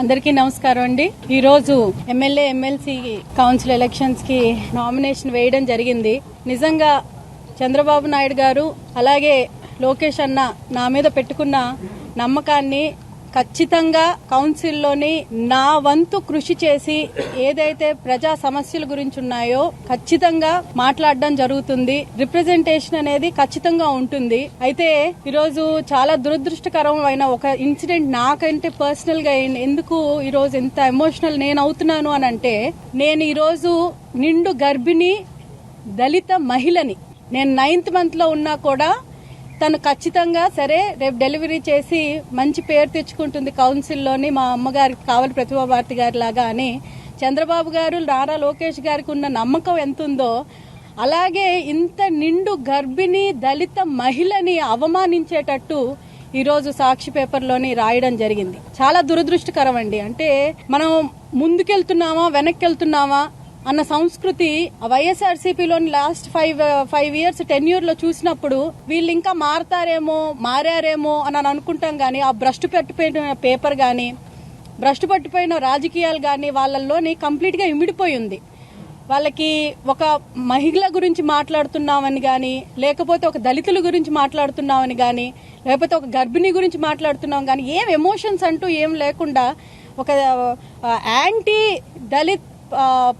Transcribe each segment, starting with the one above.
అందరికీ నమస్కారం అండి. ఈ రోజు ఎమ్మెల్యే ఎమ్మెల్సీ కౌన్సిల్ ఎలక్షన్స్కి నామినేషన్ వేయడం జరిగింది. నిజంగా చంద్రబాబు నాయుడు గారు అలాగే లోకేష్ అన్న నా మీద పెట్టుకున్న నమ్మకాన్ని ఖచ్చితంగా కౌన్సిల్లోని నా వంతు కృషి చేసి ఏదైతే ప్రజా సమస్యల గురించి ఉన్నాయో ఖచ్చితంగా మాట్లాడడం జరుగుతుంది. రిప్రజెంటేషన్ అనేది ఖచ్చితంగా ఉంటుంది. అయితే ఈరోజు చాలా దురదృష్టకరమైన ఒక ఇన్సిడెంట్ నాకంటే పర్సనల్గా ఎందుకు ఈరోజు ఎంత ఎమోషనల్ నేను అవుతున్నాను అని అంటే నేను ఈరోజు నిండు గర్భిణి దళిత మహిళని నేను నైన్త్ మంత్లో ఉన్నా కూడా తను ఖచ్చితంగా సరే రేపు డెలివరీ చేసి మంచి పేరు తెచ్చుకుంటుంది కౌన్సిల్లోని మా అమ్మగారికి కావాలి ప్రతిభా భారతి గారి లాగా అని. చంద్రబాబు గారు నారా లోకేష్ గారికి ఉన్న నమ్మకం ఎంత ఉందో అలాగే ఇంత నిండు గర్భిణి దళిత మహిళని అవమానించేటట్టు ఈరోజు సాక్షి పేపర్లోని రాయడం జరిగింది. చాలా దురదృష్టకరం అండి. అంటే మనం ముందుకెళ్తున్నామా వెనక్కి వెళ్తున్నామా అన్న సంస్కృతి వైఎస్ఆర్సీపీలోని last five five years ten ఇయర్లో చూసినప్పుడు వీళ్ళు ఇంకా మారతారేమో మారారేమో అని అనుకుంటాం గానీ ఆ భ్రష్టు పట్టిపోయిన పేపర్ గానీ భ్రష్టు పట్టిపోయిన రాజకీయాలు గానీ వాళ్ళల్లోని కంప్లీట్గా ఇమిడిపోయి ఉంది. వాళ్ళకి ఒక మహిళ గురించి మాట్లాడుతున్నామని కానీ లేకపోతే ఒక దళితుల గురించి మాట్లాడుతున్నామని కానీ లేకపోతే ఒక గర్భిణి గురించి మాట్లాడుతున్నాం కానీ ఏం ఎమోషన్స్ అంటూ ఏం లేకుండా ఒక యాంటీ దళిత్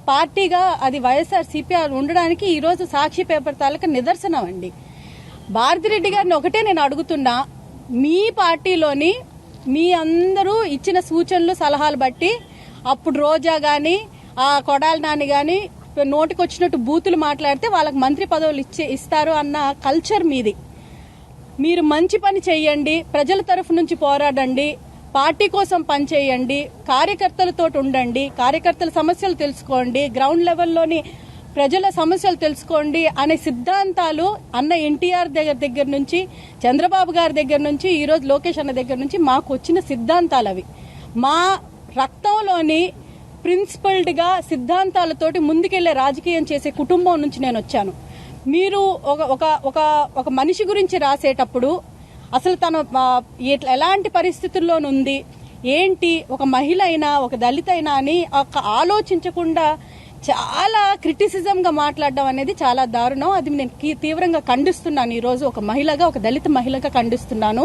పార్టీగా అది వైఎస్ఆర్ సిపిఆర్ ఉండడానికి ఈరోజు సాక్షి పేపర్ తాలూకా నిదర్శనం అండి. భారతిరెడ్డి గారిని ఒకటే నేను అడుగుతున్నా మీ పార్టీలోని మీ అందరూ ఇచ్చిన సూచనలు సలహాలు బట్టి అప్పుడు రోజా గాని ఆ కొడాలి నాని గాని నోటికొచ్చినట్టు బూతులు మాట్లాడితే వాళ్ళకి మంత్రి పదవులు ఇచ్చే ఇస్తారు అన్న కల్చర్ మీది. మీరు మంచి పని చేయండి ప్రజల తరఫు నుంచి పోరాడండి పార్టీ కోసం పనిచేయండి కార్యకర్తలతో ఉండండి కార్యకర్తల సమస్యలు తెలుసుకోండి గ్రౌండ్ లెవెల్లోని ప్రజల సమస్యలు తెలుసుకోండి అనే సిద్ధాంతాలు అన్న ఎన్టీఆర్ దగ్గర దగ్గర నుంచి చంద్రబాబు గారి దగ్గర నుంచి ఈరోజు లోకేష్ అన్న దగ్గర నుంచి మాకు వచ్చిన సిద్ధాంతాలు అవి. మా రక్తంలోని ప్రిన్సిపల్డ్గా సిద్ధాంతాలతోటి ముందుకెళ్ళే రాజకీయం చేసే కుటుంబం నుంచి నేను వచ్చాను. మీరు ఒక ఒక ఒక మనిషి గురించి రాసేటప్పుడు అసలు తను ఎలాంటి పరిస్థితుల్లోనుంది? ఏంటి? ఒక మహిళ అయినా ఒక దళిత అయినా అని ఒక ఆలోచించకుండా చాలా క్రిటిసిజంగా మాట్లాడడం అనేది చాలా దారుణం. అది నేను తీవ్రంగా ఖండిస్తున్నాను. ఈరోజు ఒక మహిళగా ఒక దళిత మహిళగా ఖండిస్తున్నాను.